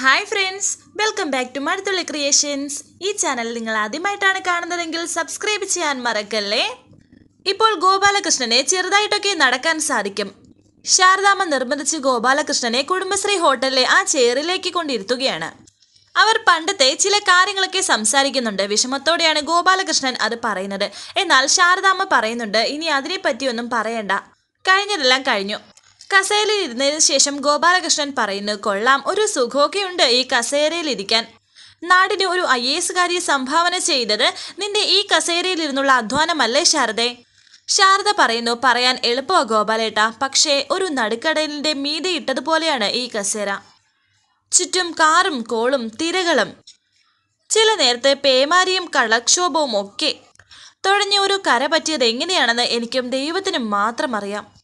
Hi friends welcome back to Mazhathulli creations ഈ channel നിങ്ങൾ ആദ്യമായിട്ടാണ് കാണുന്നതെങ്കിൽ സബ്സ്ക്രൈബ് ചെയ്യാൻ മറക്കല്ലേ? ഇപ്പോൾ ഗോപാലകൃഷ്ണനെ ചെറുതായിട്ടൊക്കെ നടക്കാൻ സാധിക്കും. ശാരദാമ്മ നിർബന്ധിച്ച് ഗോപാലകൃഷ്ണനെ കുടുംബശ്രീ ഹോട്ടലിലെ ആ ചെയറിലേക്ക് കൊണ്ടിരുത്തുകയാണ്. അവർ പണ്ടത്തെ ചില കാര്യങ്ങളൊക്കെ സംസാരിക്കുന്നുണ്ട്. വിഷമത്തോടെയാണ് ഗോപാലകൃഷ്ണൻ അത് പറയുന്നത്. എന്നാൽ ശാരദാമ്മ പറയുന്നുണ്ട് ഇനി അതിനെപ്പറ്റിയൊന്നും പറയണ്ട. കഴിഞ്ഞതെല്ലാം കഴിഞ്ഞു. കസേരയിൽ ഇരുന്നതിന് ശേഷം ഗോപാലകൃഷ്ണൻ പറയുന്നു കൊള്ളാം. ഒരു സുഖമൊക്കെ ഉണ്ട് ഈ കസേരയിൽ ഇരിക്കാൻ നാടിന് ഒരു ഐ എസ് കാരിയെ സംഭാവന ചെയ്തത് നിന്റെ ഈ കസേരയിൽ ഇരുന്നുള്ള അധ്വാനമല്ലേ ശാരദേ? ശാരദ പറയുന്നു പറയാൻ എളുപ്പമാ ഗോപാലേട്ട. പക്ഷേ ഒരു നടുക്കടലിന്റെ മീതെ ഇട്ടതുപോലെയാണ് ഈ കസേര. ചുറ്റും കാറും കോളും തിരകളും ചില നേരത്തെ പേമാരിയും കളക്ഷോഭവും ഒക്കെ തുഴഞ്ഞ ഒരു കര പറ്റിയത് എങ്ങനെയാണെന്ന് എനിക്കും ദൈവത്തിനും മാത്രം അറിയാം.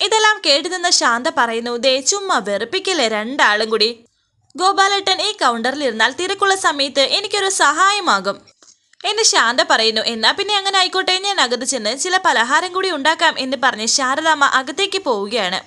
ഇതെല്ലാം കേട്ടുനിന്ന ശാന്ത പറയുന്നു ദേ ചുമ്മാ വെറുപ്പിക്കല്ലേ രണ്ടാളും കൂടി? ഗോപാലേട്ടൻ ഈ കൗണ്ടറിൽ ഇരുന്നാൽ തിരക്കുള്ള സമയത്ത് എനിക്കൊരു സഹായമാകും. എന്ന് ശാന്ത പറയുന്നു എന്നാ പിന്നെ അങ്ങനെ ആയിക്കോട്ടെ ഞാൻ അകത്ത് ചെന്ന് ചില പലഹാരം കൂടി ഉണ്ടാക്കാം എന്ന് പറഞ്ഞ് ശാരദാമ്മ അകത്തേക്ക് പോവുകയാണ്.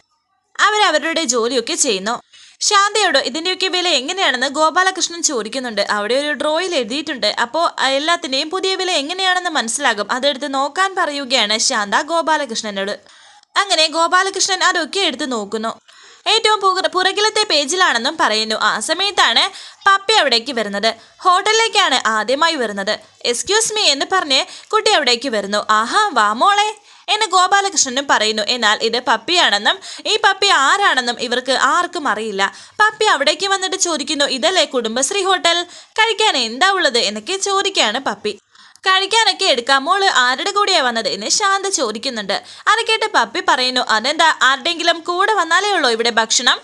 അവരവരുടെ ജോലിയൊക്കെ ചെയ്യുന്നു. ശാന്തയോട് ഇതിന്റെയൊക്കെ വില എങ്ങനെയാണെന്ന് ഗോപാലകൃഷ്ണൻ ചോദിക്കുന്നുണ്ട്. അവിടെ ഒരു ഡ്രോയിൽ എഴുതിയിട്ടുണ്ട്. അപ്പോൾ എല്ലാത്തിന്റെയും പുതിയ വില എങ്ങനെയാണെന്ന് മനസ്സിലാകും. അതെടുത്ത് നോക്കാൻ പറയുകയാണ് ശാന്ത ഗോപാലകൃഷ്ണനോട്. അങ്ങനെ ഗോപാലകൃഷ്ണൻ അതൊക്കെ എടുത്തു നോക്കുന്നു. ഏറ്റവും പുറ- പുറകിലത്തെ പേജിലാണെന്നും പറയുന്നു. ആ സമയത്താണ് പപ്പി അവിടേക്ക് വരുന്നത്. ഹോട്ടലിലേക്കാണ് ആദ്യമായി വരുന്നത്. എക്സ്ക്യൂസ് മീ എന്ന് പറഞ്ഞ് കുട്ടി അവിടേക്ക് വരുന്നു. ആഹാ വാ മോളെ എന്ന് ഗോപാലകൃഷ്ണനും പറയുന്നു. എന്നാൽ ഇത് പപ്പിയാണെന്നും ഈ പപ്പി ആരാണെന്നും ഇവർക്ക് ആർക്കും അറിയില്ല. പപ്പി അവിടേക്ക് വന്നിട്ട് ചോദിക്കുന്നു ഇതല്ലേ കുടുംബശ്രീ ഹോട്ടൽ? കഴിക്കാൻ എന്താ ഉള്ളത്? എന്നൊക്കെ ചോദിക്കുകയാണ് പപ്പി. കഴിക്കാനൊക്കെ എടുക്കാം. മോൾ ആരുടെ കൂടെയാ വന്നത് എന്ന് ശാന്ത ചോദിക്കുന്നുണ്ട്. അത് കേട്ട് പപ്പി പറയുന്നു അതെന്താ? ആരുടെങ്കിലും കൂടെ വന്നാലേ ഉള്ളൂ ഇവിടെ ഭക്ഷണം?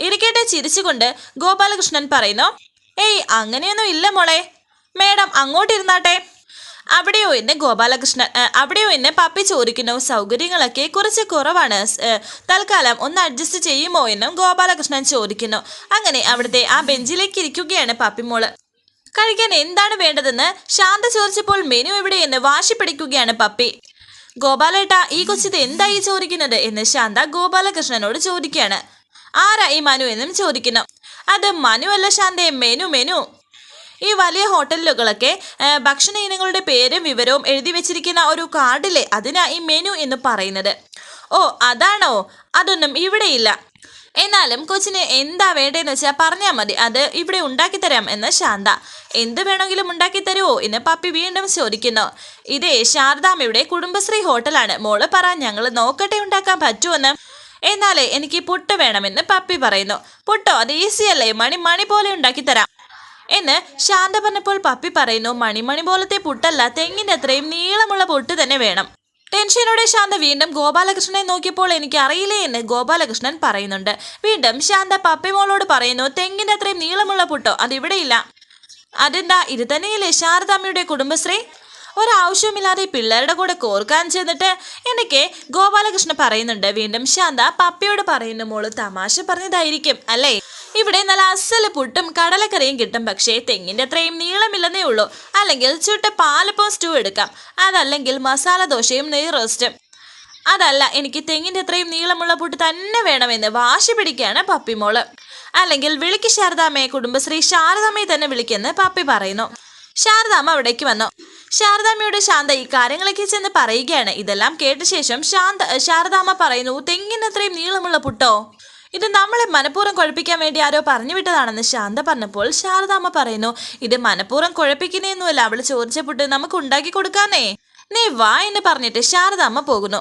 ഇരിക്കട്ടെ ചിരിച്ചുകൊണ്ട് ഗോപാലകൃഷ്ണൻ പറയുന്നു ഏയ് അങ്ങനെയൊന്നും ഇല്ല മോളെ. മേഡം അങ്ങോട്ടിരുന്നാട്ടെ. അവിടെയോ? എന്ന് ഗോപാലകൃഷ്ണൻ അവിടെയോ? എന്ന് പപ്പി ചോദിക്കുന്നു സൗകര്യങ്ങളൊക്കെ കുറച്ച് കുറവാണ്. തൽക്കാലം ഒന്ന് അഡ്ജസ്റ്റ് ചെയ്യുമോ? എന്നും ഗോപാലകൃഷ്ണൻ ചോദിക്കുന്നു. അങ്ങനെ അവിടുത്തെ ആ ബെഞ്ചിലേക്ക് ഇരിക്കുകയാണ് പപ്പിമോൾ കഴിക്കാൻ എന്താണ് വേണ്ടതെന്ന് ശാന്ത ചോദിച്ചപ്പോൾ മെനു എവിടെയെന്ന് വാശി പിടിക്കുകയാണ് പപ്പി. ഗോപാലേട്ട ഈ കൊച്ചിത് എന്തായി ചോദിക്കുന്നത് എന്ന് ശാന്ത ഗോപാലകൃഷ്ണനോട് ചോദിക്കുകയാണ്. ആരാ ഈ മനു എന്നും ചോദിക്കുന്നു. അത് മനു അല്ല ശാന്തേ മെനു മെനു. ഈ വലിയ ഹോട്ടലുകളൊക്കെ ഭക്ഷണ ഇനങ്ങളുടെ പേരും വിവരവും എഴുതി വെച്ചിരിക്കുന്ന ഒരു കാർഡിലെ അതിനാ ഈ മെനു എന്ന് പറയുന്നത്. ഓ അതാണോ? അതൊന്നും ഇവിടെയില്ല. എന്നാലും കൊച്ചിന് എന്താ വേണ്ടതെന്ന് വെച്ചാൽ പറഞ്ഞാൽ മതി. അത് ഇവിടെ ഉണ്ടാക്കി തരാം എന്ന് ശാന്ത. എന്ത് വേണമെങ്കിലും ഉണ്ടാക്കി തരുമോ എന്ന് പപ്പി വീണ്ടും ചോദിക്കുന്നു. ഇതേ ശാരദാമ്മയുടെ കുടുംബശ്രീ ഹോട്ടലാണ്. മോൾ പറ ഞങ്ങൾ നോക്കട്ടെ ഉണ്ടാക്കാൻ പറ്റുമെന്ന് എന്നാലേ എനിക്ക് പുട്ട് വേണമെന്ന് പപ്പി പറയുന്നു. പുട്ടോ? അത് ഈസിയല്ലേ മണി മണി പോലെ ഉണ്ടാക്കി തരാം. എന്ന് ശാന്ത പറഞ്ഞപ്പോൾ പപ്പി പറയുന്നു മണിമണി പോലത്തെ പുട്ടല്ല. തെങ്ങിന്റെ അത്രയും നീളമുള്ള പുട്ട് തന്നെ വേണം. ടെൻഷനോടെ ശാന്ത വീണ്ടും ഗോപാലകൃഷ്ണനെ നോക്കിയപ്പോൾ എനിക്ക് അറിയില്ലേ എന്ന് ഗോപാലകൃഷ്ണൻ പറയുന്നുണ്ട്. വീണ്ടും ശാന്ത പപ്പിമോളോട് പറയുന്നു തെങ്ങിന്റെ അത്രയും നീളമുള്ള പുട്ടോ? അതിവിടെയില്ല. അതെന്താ? ഇത് തന്നെയല്ലേ ശാരദാമ്മയുടെ കുടുംബശ്രീ? ഒരാവശ്യവുമില്ലാതെ പിള്ളേരുടെ കൂടെ കോർക്കാൻ ചെന്നിട്ട്? എന്നൊക്കെ ഗോപാലകൃഷ്ണൻ പറയുന്നുണ്ട്. വീണ്ടും ശാന്ത പപ്പിയോട് പറയുന്നു മോൾ തമാശ പറഞ്ഞതായിരിക്കും അല്ലേ? ഇവിടെ നല്ല അസൽ പുട്ടും കടലക്കറിയും കിട്ടും പക്ഷേ തെങ്ങിന്റെ അത്രയും നീളമില്ലെന്നേ ഉള്ളൂ. അല്ലെങ്കിൽ ചുട്ട പാലപ്പം സ്റ്റൂ എടുക്കാം. അതല്ലെങ്കിൽ മസാല ദോശയും നെയ് റോസ്റ്റും. അതല്ല എനിക്ക് തെങ്ങിന്റെ അത്രയും നീളമുള്ള പുട്ട് തന്നെ വേണമെന്ന് വാശി പിടിക്കുകയാണ് പപ്പിമോൾ അല്ലെങ്കിൽ വിളിക്ക് ശാരദാമ്മയെ കുടുംബശ്രീ ശാരദാമ്മയെ തന്നെ വിളിക്കെന്ന് പപ്പി പറയുന്നു. ശാരദാമ്മ അവിടേക്ക് വന്നു. ശാരദാമ്മയോട് ശാന്ത ഈ കാര്യങ്ങളൊക്കെ ചെന്ന് പറയുകയാണ്. ഇതെല്ലാം കേട്ട ശേഷം ശാന്ത ശാരദാമ്മ പറയുന്നു തെങ്ങിന് അത്രയും നീളമുള്ള പുട്ടോ? ഇത് നമ്മളെ മനഃപൂർവം കുഴപ്പിക്കാൻ വേണ്ടി ആരോ പറഞ്ഞു വിട്ടതാണെന്ന് ശാന്ത പറഞ്ഞപ്പോൾ ശാരദാമ്മ പറയുന്നു ഇത് മനഃപൂർവം കുഴപ്പിക്കുന്നേന്നുമല്ല അവൾ ചോദിച്ച പുട്ട് നമുക്ക് ഉണ്ടാക്കി കൊടുക്കാന്നേ. നീ വാ എന്ന് പറഞ്ഞിട്ട് ശാരദാമ്മ പോകുന്നു.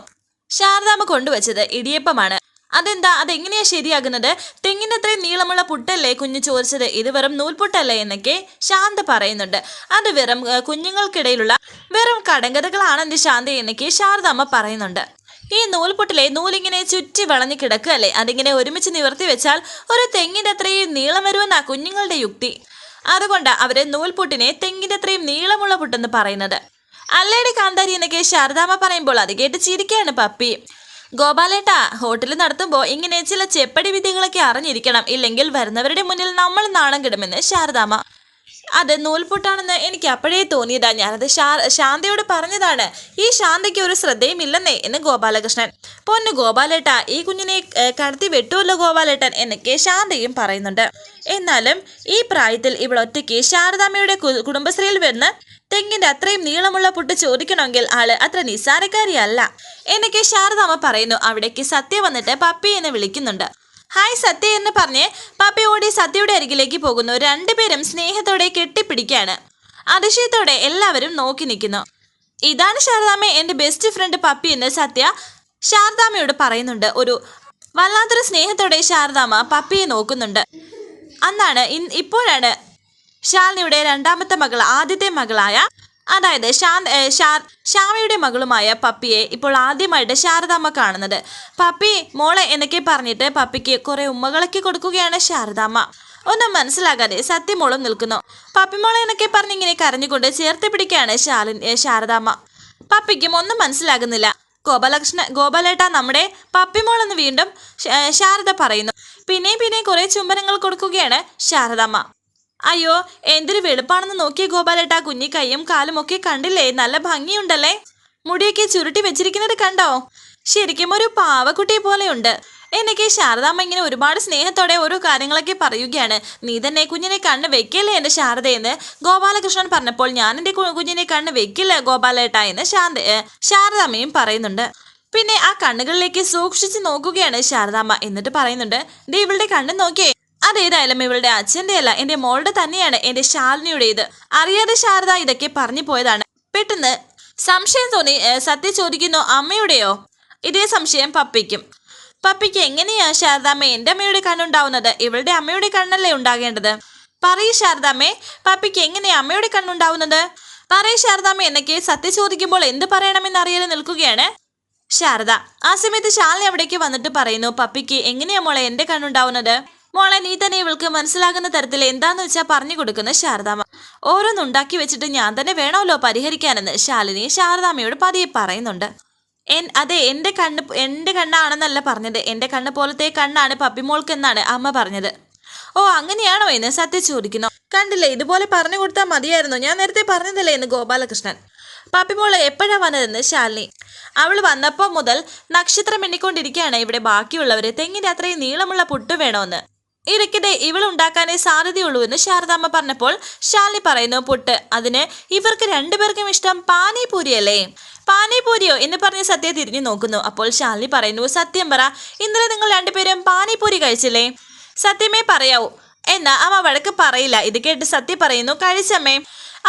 ശാരദാമ്മ കൊണ്ടുവച്ചത് ഇടിയപ്പമാണ്. അതെന്താ? അതെങ്ങനെയാ ശരിയാകുന്നത്? തെങ്ങിനത്രയും നീളമുള്ള പുട്ടല്ലേ കുഞ്ഞു ചോദിച്ചത്? ഇത് വെറും നൂൽപുട്ടല്ലേ? എന്നൊക്കെ ശാന്ത പറയുന്നുണ്ട്. അത് വെറും കുഞ്ഞുങ്ങൾക്കിടയിലുള്ള വെറും കടങ്കഥകളാണ് എന്റെ ശാന്ത എന്നൊക്കെ ശാരദാമ്മ പറയുന്നുണ്ട്. ഈ നൂൽപുട്ടിലെ നൂലിങ്ങനെ ചുറ്റി വളഞ്ഞു കിടക്കുകയല്ലേ? അതിങ്ങനെ ഒരുമിച്ച് നിവർത്തി വെച്ചാൽ ഒരു തെങ്ങിന്റെ അത്രയും നീളം വരുമെന്നാ കുഞ്ഞുങ്ങളുടെ യുക്തി. അതുകൊണ്ട് അവർ നൂൽപുട്ടിനെ തെങ്ങിന്റെ അത്രയും നീളമുള്ള പുട്ടെന്ന് പറയുന്നത്. അല്ലേടി കാന്താരി എന്നൊക്കെ ശാരദാമ്മ പറയുമ്പോൾ അത് കേട്ട് ചിരിക്കുകയാണ് പപ്പി. ഗോപാലേട്ടാ ഹോട്ടൽ നടത്തുമ്പോൾ ഇങ്ങനെ ചില ചെപ്പടി വിദ്യകളൊക്കെ അറിഞ്ഞിരിക്കണം. ഇല്ലെങ്കിൽ വരുന്നവരുടെ മുന്നിൽ നമ്മൾ നാണം കിടുമെന്ന് ശാരദാമ്മ. അത് നൂൽപുട്ടാണെന്ന് എനിക്ക് അപ്പോഴേ തോന്നിയതാ. ഞാനത് ശാന്തയോട് പറഞ്ഞതാണ്. ഈ ശാന്തയ്ക്ക് ഒരു ശ്രദ്ധയും ഇല്ലെന്നേ എന്ന് ഗോപാലകൃഷ്ണൻ. പൊന്നു ഗോപാലേട്ട ഈ കുഞ്ഞിനെ കടത്തി വെട്ടുമല്ലോ ഗോപാലേട്ടൻ എന്നൊക്കെ ശാന്തയും പറയുന്നുണ്ട്. എന്നാലും ഈ പ്രായത്തിൽ ഇവിടെ ഒറ്റയ്ക്ക് ശാരദാമ്മയുടെ കുടുംബശ്രീയിൽ വന്ന് തെങ്ങിന്റെ അത്രയും നീളമുള്ള പുട്ട് ചോദിക്കണമെങ്കിൽ ആൾ അത്ര നിസ്സാരക്കാരിയല്ല. എന്നൊക്കെ ശാരദാമ്മ പറയുന്നു. അവിടേക്ക് സത്യ വന്നിട്ട് പപ്പി എന്ന് വിളിക്കുന്നുണ്ട്. ഹായ് സത്യ എന്ന് പറഞ്ഞ് പപ്പി ഓടി സത്യയുടെ അരികിലേക്ക് പോകുന്നു. രണ്ടുപേരും സ്നേഹത്തോടെ കെട്ടിപ്പിടിക്കാണ് അതിശയത്തോടെ എല്ലാവരും നോക്കി നിൽക്കുന്നു. ഇതാണ് ശാരദാമ്മ എന്റെ ബെസ്റ്റ് ഫ്രണ്ട് പപ്പി എന്ന് സത്യ ശാരദാമ്മയോട് പറയുന്നുണ്ട്. ഒരു വല്ലാത്തൊരു സ്നേഹത്തോടെ ശാരദാമ്മ പപ്പിയെ നോക്കുന്നുണ്ട്. അന്നാണ് ഇപ്പോഴാണ് ശാലിനിയുടെ രണ്ടാമത്തെ മകൾ ആദ്യത്തെ മകളായ അതായത് ശ്യാമയുടെ മകളുമായ പപ്പിയെ ഇപ്പോൾ ആദ്യമായിട്ട് ശാരദാമ്മ കാണുന്നത്. പപ്പി മോളെ എന്നൊക്കെ പറഞ്ഞിട്ട് പപ്പിക്ക് കുറെ ഉമ്മകളൊക്കെ കൊടുക്കുകയാണ് ശാരദാമ്മ. ഒന്നും മനസ്സിലാകാതെ സത്യമോളും നിൽക്കുന്നു. പപ്പിമോളെ എന്നൊക്കെ പറഞ്ഞ് ഇങ്ങനെ കരഞ്ഞുകൊണ്ട് ചേർത്ത് പിടിക്കുകയാണ് ശാലിൻ ശാരദാമ്മ. പപ്പിക്കും ഒന്നും മനസ്സിലാകുന്നില്ല. ഗോപാലകൃഷ്ണ ഗോപാലേട്ട നമ്മുടെ പപ്പിമോളെന്ന് വീണ്ടും ശാരദ പറയുന്നു. പിന്നെയും പിന്നെയും കുറെ ചുംബനങ്ങൾ കൊടുക്കുകയാണ് ശാരദാമ്മ. അയ്യോ എന്തൊരു വെളുപ്പാണെന്ന് നോക്കിയ ഗോപാലേട്ടാ. കാലും ഒക്കെ കണ്ടില്ലേ? നല്ല ഭംഗിയുണ്ടല്ലേ? മുടിയൊക്കെ ചുരുട്ടി വെച്ചിരിക്കുന്നത് കണ്ടോ? ശരിക്കും ഒരു പാവക്കുട്ടിയെ പോലെയുണ്ട്. എന്നൊക്കെ ശാരദാമ്മ ഇങ്ങനെ ഒരുപാട് സ്നേഹത്തോടെ ഓരോ കാര്യങ്ങളൊക്കെ പറയുകയാണ്. നീ തന്നെ കുഞ്ഞിനെ കണ്ണ് വെക്കില്ലേ എന്റെ ശാരദയെന്ന് ഗോപാലകൃഷ്ണൻ പറഞ്ഞപ്പോൾ ഞാൻ എന്റെ കുഞ്ഞിനെ കണ്ണ് വെക്കില്ല ഗോപാലേട്ട എന്ന് ശാന്ത ശാരദാമ്മയും പറയുന്നുണ്ട്. പിന്നെ ആ കണ്ണുകളിലേക്ക് സൂക്ഷിച്ച് നോക്കുകയാണ് ശാരദാമ്മ. എന്നിട്ട് പറയുന്നുണ്ട് ദേ ഇവളുടെ കണ്ണ് നോക്കിയേ അതേതായാലും ഇവളുടെ അച്ഛന്റെ അല്ല എന്റെ മോളുടെ തന്നെയാണ് എന്റെ ശാലിനിയുടേത്. അറിയാതെ ശാരദ ഇതൊക്കെ പറഞ്ഞു പോയതാണ്. പെട്ടെന്ന് സംശയം തോന്നി സത്യ ചോദിക്കുന്നു അമ്മയുടെയോ? ഇതേ സംശയം പപ്പിക്കും. പപ്പിക്ക് എങ്ങനെയാ ശാരദാമ്മ എന്റെ അമ്മയുടെ കണ്ണുണ്ടാവുന്നത്? ഇവളുടെ അമ്മയുടെ കണ്ണല്ലേ ഉണ്ടാകേണ്ടത്? പറയൂ ശാരദാമ്മേ പപ്പിക്ക് എങ്ങനെയാ അമ്മയുടെ കണ്ണുണ്ടാവുന്നത്? പറയൂ ശാരദാമ്മ എന്നൊക്കെ സത്യ ചോദിക്കുമ്പോൾ എന്ത് പറയണമെന്ന് അറിയാതെ നിൽക്കുകയാണ് ശാരദ. ആ സമയത്ത് ശാലിനി അവിടേക്ക് വന്നിട്ട് പറയുന്നു പപ്പിക്ക് എങ്ങനെയാ മോളെ എന്റെ കണ്ണുണ്ടാവുന്നത്? മോളെ നീ തന്നെ ഇവൾക്ക് മനസ്സിലാകുന്ന തരത്തിൽ എന്താന്ന് വെച്ചാൽ പറഞ്ഞു കൊടുക്കുന്ന ശാരദാമ്മ. ഓരോന്നുണ്ടാക്കി വെച്ചിട്ട് ഞാൻ തന്നെ വേണമല്ലോ പരിഹരിക്കാനെന്ന് ശാലിനി ശാരദാമ്മയോട് പതിയെ പറയുന്നുണ്ട്. എൻ അതെ എന്റെ കണ്ണ് എന്റെ കണ്ണാണെന്നല്ല പറഞ്ഞത്. എന്റെ കണ്ണ് പോലത്തെ കണ്ണാണ് പപ്പിമോൾക്കെന്നാണ് അമ്മ പറഞ്ഞത്. ഓ അങ്ങനെയാണോ എന്ന് സത്യ ചോദിക്കുന്നു. കണ്ടില്ലേ ഇതുപോലെ പറഞ്ഞു കൊടുത്താൽ മതിയായിരുന്നു. ഞാൻ നേരത്തെ പറഞ്ഞതല്ലേ എന്ന് ഗോപാലകൃഷ്ണൻ. പാപ്പിമോൾ എപ്പോഴാ വന്നതെന്ന് ശാലിനി. അവൾ വന്നപ്പോൾ മുതൽ നക്ഷത്രം എണ്ണിക്കൊണ്ടിരിക്കുകയാണ്. ഇവിടെ ബാക്കിയുള്ളവർ തെങ്ങിന്റെ അത്രയും നീളമുള്ള പുട്ട് വേണമെന്ന് ഇടയ്ക്കിടെ ഇവൾ ഉണ്ടാക്കാനേ സാധ്യതയുള്ളൂ എന്ന് ശാരദാമ്മ പറഞ്ഞപ്പോൾ ശാലിനി പറയുന്നു പുട്ട് അതിന് ഇവർക്ക് രണ്ടുപേർക്കും ഇഷ്ടം പാനിപൂരിയല്ലേ? പാനിപൂരിയോ? എന്ന് പറഞ്ഞ് സത്യ തിരിഞ്ഞു നോക്കുന്നു. അപ്പോൾ ശാലിനി പറയുന്നു സത്യം പറ ഇന്നലെ നിങ്ങൾ രണ്ടുപേരും പാനിപൂരി കഴിച്ചില്ലേ? സത്യമേ പറയാവൂ. എന്നാ അമ്മ വഴക്ക് പറയില്ല. ഇത് കേട്ട് സത്യ പറയുന്നു കഴിച്ചമ്മേ.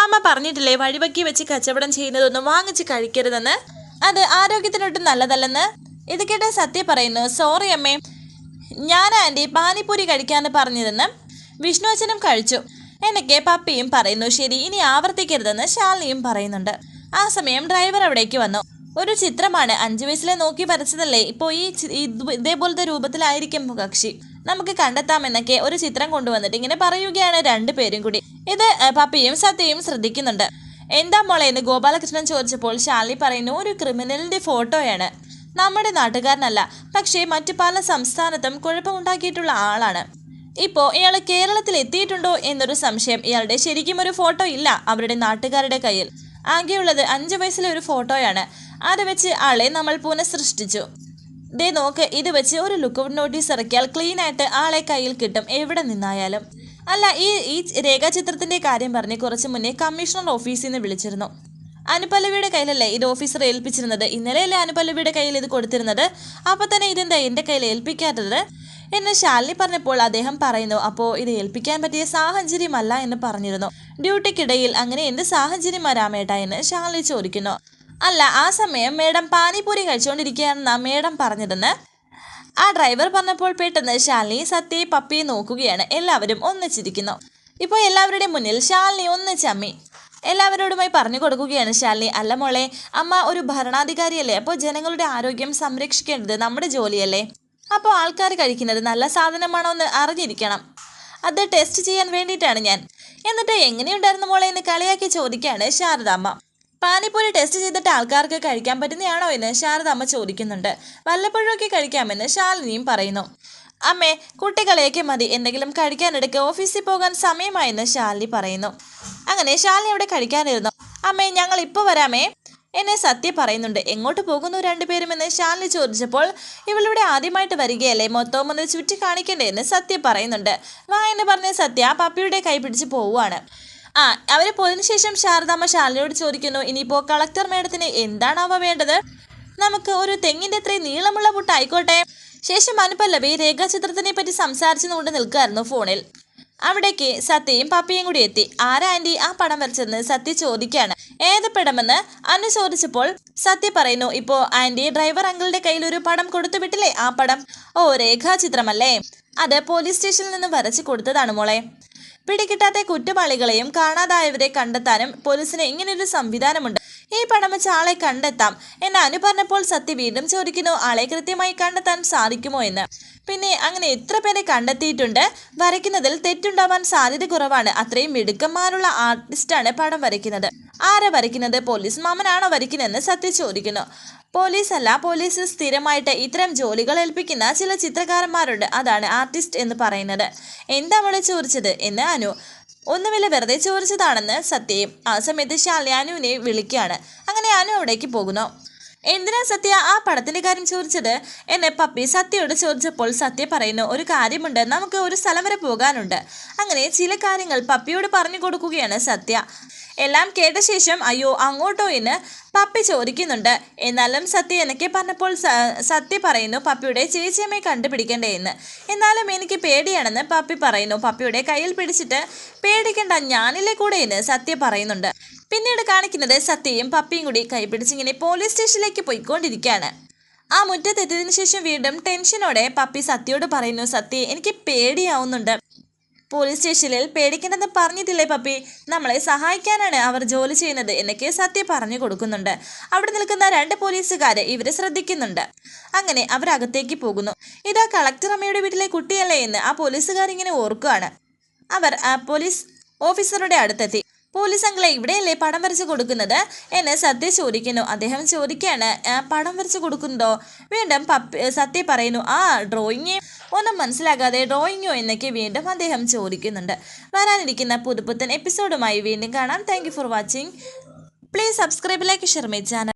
അമ്മ പറഞ്ഞിട്ടില്ലേ വഴിവക്കി വെച്ച് കച്ചവടം ചെയ്യുന്നതൊന്നും വാങ്ങിച്ച് കഴിക്കരുതെന്ന്? അത് ആരോഗ്യത്തിനൊട്ടും നല്ലതല്ലെന്ന്? ഇത് കേട്ട് സത്യ പറയുന്നു സോറി അമ്മേ. ഞാൻ ആന്റി പാനിപ്പൂരി കഴിക്കാന്ന് പറഞ്ഞതെന്ന് വിഷ്ണു അച്ഛനും കഴിച്ചു. എന്നൊക്കെ പപ്പിയും പറയുന്നു ശരി ഇനി ആവർത്തിക്കരുതെന്ന് ശാലിനിയും പറയുന്നുണ്ട്. ആ സമയം ഡ്രൈവർ അവിടേക്ക് വന്നു. ഒരു ചിത്രമാണ് അഞ്ചു വയസ്സിലെ നോക്കി വരച്ചതല്ലേ? ഇപ്പോൾ ഈ ഇതേപോലത്തെ രൂപത്തിലായിരിക്കും കക്ഷി നമുക്ക് കണ്ടെത്താമെന്നൊക്കെ ഒരു ചിത്രം കൊണ്ടുവന്നിട്ട് ഇങ്ങനെ പറയുകയാണ് രണ്ടു പേരും കൂടി. ഇത് പപ്പിയും സത്യയും ശ്രദ്ധിക്കുന്നുണ്ട്. എന്താ മോളെ എന്ന് ഗോപാലകൃഷ്ണൻ ചോദിച്ചപ്പോൾ ശാലി പറയുന്നു ഒരു ക്രിമിനലിന്റെ ഫോട്ടോയാണ്. നമ്മുടെ നാട്ടുകാരനല്ല. പക്ഷേ മറ്റു പല സംസ്ഥാനത്തും കുഴപ്പമുണ്ടാക്കിയിട്ടുള്ള ആളാണ്. ഇപ്പോൾ ഇയാൾ കേരളത്തിൽ എത്തിയിട്ടുണ്ടോ എന്നൊരു സംശയം. ഇയാളുടെ ശരിക്കും ഒരു ഫോട്ടോ ഇല്ല അവരുടെ നാട്ടുകാരുടെ കയ്യിൽ. ആകെയുള്ളത് അഞ്ച് വയസ്സിലെ ഒരു ഫോട്ടോയാണ്. അത് വെച്ച് ആളെ നമ്മൾ പുനഃസൃഷ്ടിച്ചു. ദേ നോക്ക് ഇത് വെച്ച് ഒരു ലുക്കൗട്ട് നോട്ടീസ് ഇറക്കിയാൽ ക്ലീൻ ആയിട്ട് ആളെ കയ്യിൽ കിട്ടും എവിടെ നിന്നായാലും. അല്ല ഈ ഈ രേഖാചിത്രത്തിന്റെ കാര്യം പറഞ്ഞ് കുറച്ച് മുന്നേ കമ്മീഷണർ ഓഫീസിൽ നിന്ന് വിളിച്ചിരുന്നു. അനുപല്ലവിയുടെ കയ്യിലല്ലേ ഇത് ഓഫീസർ ഏൽപ്പിച്ചിരുന്നത്? ഇന്നലെയല്ലേ അനുപല്ലവിയുടെ കയ്യിൽ ഇത് കൊടുത്തിരുന്നത്? അപ്പോൾ തന്നെ ഇതെന്താ എന്റെ കയ്യിൽ ഏൽപ്പിക്കാത്തത്? എന്ന് ശാലിനി പറഞ്ഞപ്പോൾ അദ്ദേഹം പറയുന്നു അപ്പോൾ ഇത് ഏൽപ്പിക്കാൻ പറ്റിയ സാഹചര്യമല്ല എന്ന് പറഞ്ഞിരുന്നു. ഡ്യൂട്ടിക്കിടയിൽ അങ്ങനെ എന്ത് സാഹചര്യം വരാമേട്ട എന്ന് ശാലിനി ചോദിക്കുന്നു. അല്ല ആ സമയം മേഡം പാനിപൂരി കഴിച്ചുകൊണ്ടിരിക്കുകയാണെന്നാ മേഡം പറഞ്ഞതെന്ന്? ആ ഡ്രൈവർ പറഞ്ഞപ്പോൾ പെട്ടെന്ന് ശാലിനി സത്യയെ പപ്പിയെ നോക്കുകയാണ്. എല്ലാവരും ഒന്നിച്ചിരിക്കുന്നു. ഇപ്പോൾ എല്ലാവരുടെയും മുന്നിൽ ശാലിനി ഒന്നിച്ചമ്മി. എല്ലാവരോടുമായി പറഞ്ഞു കൊടുക്കുകയാണ് ശാലിനി. അല്ല മോളെ അമ്മ ഒരു ഭരണാധികാരിയല്ലേ? അപ്പോൾ ജനങ്ങളുടെ ആരോഗ്യം സംരക്ഷിക്കേണ്ടത് നമ്മുടെ ജോലിയല്ലേ? അപ്പോൾ ആൾക്കാർ കഴിക്കുന്നത് നല്ല സാധനമാണോ എന്ന് അറിഞ്ഞിരിക്കണം. അത് ടെസ്റ്റ് ചെയ്യാൻ വേണ്ടിയിട്ടാണ് ഞാൻ. എന്നിട്ട് എങ്ങനെയുണ്ടായിരുന്നു മോളെ എന്ന് കളിയാക്കി ചോദിക്കുകയാണ് ശാരദാമ്മ. പാനിപ്പൂരി ടെസ്റ്റ് ചെയ്തിട്ട് ആൾക്കാർക്ക് കഴിക്കാൻ പറ്റുന്നതാണോ എന്ന് ശാരദാമ്മ ചോദിക്കുന്നുണ്ട്. വല്ലപ്പോഴൊക്കെ കഴിക്കാമെന്ന് ശാലിനിയും പറയുന്നു. അമ്മേ കുട്ടികളെയൊക്കെ മതി. എന്തെങ്കിലും കഴിക്കാനെടുക്ക്. ഓഫീസിൽ പോകാൻ സമയമായെന്ന് ശാലിനി പറയുന്നു. അങ്ങനെ ശാലിനി അവിടെ കഴിക്കാനിരുന്നു. അമ്മേ ഞങ്ങൾ ഇപ്പോൾ വരാമേ. എന്നെ സത്യ പറയുന്നുണ്ട്. എങ്ങോട്ട് പോകുന്നു രണ്ടുപേരും എന്ന് ശാലിനി ചോദിച്ചപ്പോൾ ഇവളിവിടെ ആദ്യമായിട്ട് വരികയല്ലേ? മൊത്തവും ഒന്ന് ചുറ്റി കാണിക്കണ്ടേ? എന്ന് സത്യ പറയുന്നുണ്ട്. വാ എന്ന് പറഞ്ഞ സത്യ പപ്പിയുടെ കൈ പിടിച്ച് പോവുകയാണ്. ആ അവർ പോയതിനു ശേഷം ശാരദാമ്മ ശാലിനിയോട് ചോദിക്കുന്നു ഇനിയിപ്പോൾ കളക്ടർ മേഡത്തിന് എന്താണാവ വേണ്ടത്? നമുക്ക് ഒരു തെങ്ങിന്റെ അത്രയും നീളമുള്ള പുട്ടായിക്കോട്ടെ ശേഷം അനുപല്ലവി രേഖാചിത്രത്തിനെ പറ്റി സംസാരിച്ചു കൊണ്ട് നിൽക്കുകയായിരുന്നു ഫോണിൽ. അവിടേക്ക് സത്യയും പപ്പിയും കൂടി എത്തി. ആരാ ആന്റി? ആ പടം വരച്ചെന്ന് സത്യ ചോദിക്കുകയാണ്. ഏത് പടമെന്ന്? അനു ചോദിച്ചപ്പോൾ സത്യ പറയുന്നു ഇപ്പോ ആന്റി ഡ്രൈവർ അങ്കിളുടെ കയ്യിൽ ഒരു പടം കൊടുത്തു വിട്ടില്ലേ ആ പടം? ഓ രേഖാചിത്രമല്ലേ. അത് പോലീസ് സ്റ്റേഷനിൽ നിന്ന് വരച്ചു കൊടുത്തതാണ് മോളെ. പിടികിട്ടാത്ത കുറ്റവാളികളെയും കാണാതായവരെ കണ്ടെത്താനും പോലീസിന് ഇങ്ങനെയൊരു സംവിധാനമുണ്ട്. ഈ പണം വെച്ച് ആളെ കണ്ടെത്താം എന്ന് അനു പറഞ്ഞപ്പോൾ സത്യ വീണ്ടും ചോദിക്കുന്നു ആളെ കൃത്യമായി കണ്ടെത്താൻ സാധിക്കുമോ എന്ന്? പിന്നെ അങ്ങനെ എത്ര പേരെ കണ്ടെത്തിയിട്ടുണ്ട്? വരയ്ക്കുന്നതിൽ തെറ്റുണ്ടാവാൻ സാധ്യത കുറവാണ്. അത്രയും മിടുക്കന്മാരുള്ള ആർട്ടിസ്റ്റാണ് പടം വരയ്ക്കുന്നത്. ആരാ വരയ്ക്കുന്നത്? പോലീസ് മാമനാണോ വരയ്ക്കുന്നതെന്ന് സത്യ ചോദിക്കുന്നു. പോലീസ് അല്ല പോലീസ് സ്ഥിരമായിട്ട് ഇത്തരം ജോലികൾ ഏൽപ്പിക്കുന്ന ചില ചിത്രകാരന്മാരുണ്ട്. അതാണ് ആർട്ടിസ്റ്റ് എന്ന് പറയുന്നത്. എന്താ അവളെ ചോദിച്ചത്? എന്ന് അനു ഒന്നുമില്ല വെറുതെ ചോദിച്ചതാണെന്ന് സത്യയും. ആ സമയത്ത് ശാലയാനുവിനെ വിളിക്കുകയാണ്. അങ്ങനെ അനു അവിടേക്ക് പോകുന്നു. എന്തിനാ സത്യ ആ പടത്തിന്റെ കാര്യം ചോദിച്ചത്? എന്നെ പപ്പി സത്യയോട് ചോദിച്ചപ്പോൾ സത്യ പറയുന്നു ഒരു കാര്യമുണ്ട് നമുക്ക് ഒരു സ്ഥലം വരെ പോകാനുണ്ട്. അങ്ങനെ ചില കാര്യങ്ങൾ പപ്പിയോട് പറഞ്ഞു കൊടുക്കുകയാണ് സത്യ. എല്ലാം കേട്ട ശേഷം അയ്യോ അങ്ങോട്ടോ എന്ന് പപ്പി ചോദിക്കുന്നുണ്ട്. എന്നാലും സത്യ എനിക്ക് പറഞ്ഞപ്പോൾ സത്യ പറയുന്നു പപ്പിയുടെ ചേച്ചിയമ്മയെ കണ്ടുപിടിക്കണ്ടേ എന്ന്. എന്നാലും എനിക്ക് പേടിയാണെന്ന് പപ്പി പറയുന്നു. പപ്പിയുടെ കയ്യിൽ പിടിച്ചിട്ട് പേടിക്കണ്ട ഞാനില്ലേ കൂടെ എന്ന് സത്യ പറയുന്നുണ്ട്. പിന്നീട് കാണിക്കുന്നത് സത്യയും പപ്പിയും കൂടി കൈപിടിച്ചിങ്ങനെ പോലീസ് സ്റ്റേഷനിലേക്ക് പോയിക്കൊണ്ടിരിക്കുകയാണ്. ആ മുറ്റത്തെത്തിയതിനു ശേഷം വീണ്ടും ടെൻഷനോടെ പപ്പി സത്യയോട് പറയുന്നു സത്യ എനിക്ക് പേടിയാവുന്നുണ്ട്. പോലീസ് സ്റ്റേഷനിൽ പേടിക്കണ്ടെന്ന് പറഞ്ഞിട്ടില്ലേ പപ്പി? നമ്മളെ സഹായിക്കാനാണ് അവർ ജോലി ചെയ്യുന്നത് എന്നൊക്കെ സത്യ പറഞ്ഞു കൊടുക്കുന്നുണ്ട്. അവിടെ നിൽക്കുന്ന രണ്ട് പോലീസുകാരെ ഇവരെ ശ്രദ്ധിക്കുന്നുണ്ട്. അങ്ങനെ അവർ അകത്തേക്ക് പോകുന്നു. ഇതാ കളക്ടർ അമ്മയുടെ വീട്ടിലെ കുട്ടിയല്ലേ എന്ന് ആ പോലീസുകാരിങ്ങനെ ഓർക്കുകയാണ്. അവർ പോലീസ് ഓഫീസറുടെ അടുത്തെത്തി. പോലീസ് ഇവിടെയല്ലേ പടം വരച്ച് കൊടുക്കുന്നത് എന്നെ സത്യ ചോദിക്കുന്നു. അദ്ദേഹം ചോദിക്കുകയാണ് "ആ, പടം വരച്ച് കൊടുക്കുന്നുണ്ടോ? വീണ്ടും പപ്പി സത്യ പറയുന്നു ആ ഡ്രോയിങ് ഒന്നും മനസ്സിലാകാതെ ഡ്രോയിങ്ങോ എന്നൊക്കെ വീണ്ടും അദ്ദേഹം ചോദിക്കുന്നുണ്ട്. വരാനിരിക്കുന്ന പുതുപുത്തൻ എപ്പിസോഡുമായി വീണ്ടും കാണാം. Thank for watching please subscribe like share channel